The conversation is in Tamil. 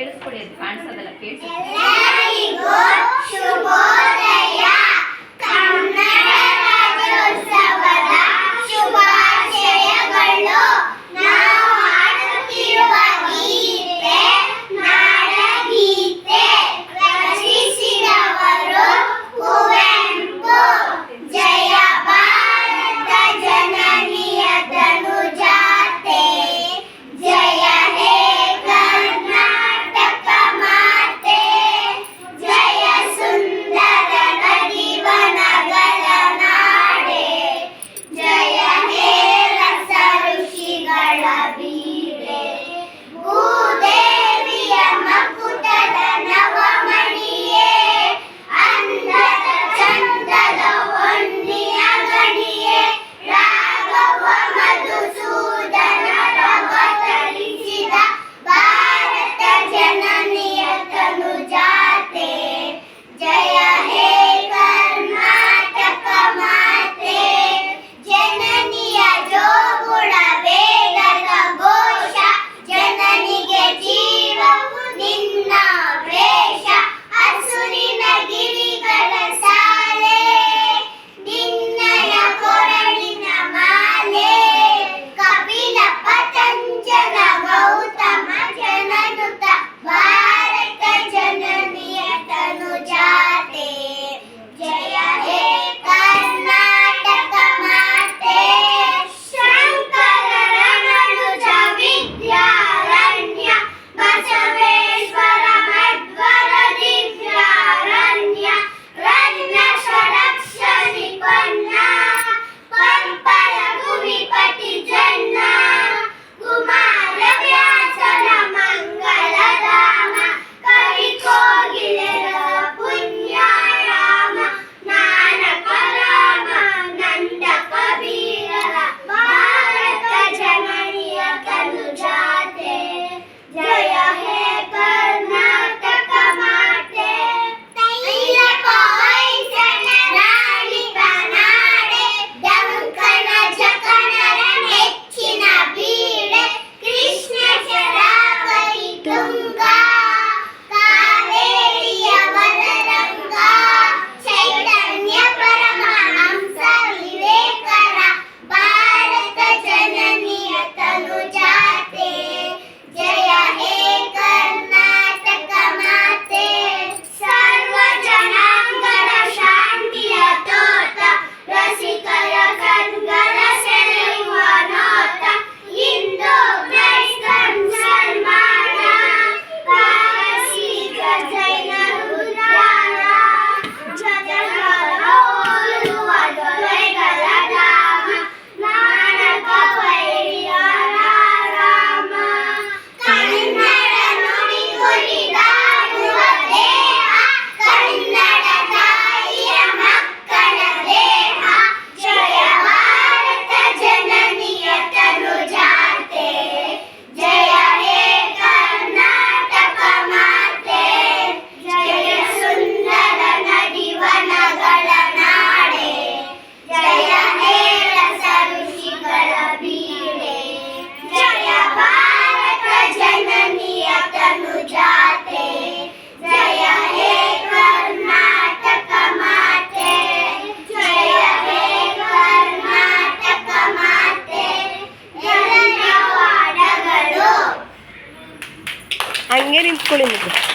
ಕೇಳಿಸ್ಕೊಡಿ ಅದು ಕಾಣಿಸೋದಲ್ಲ ಕೇಳಿಸಿ করে নেব।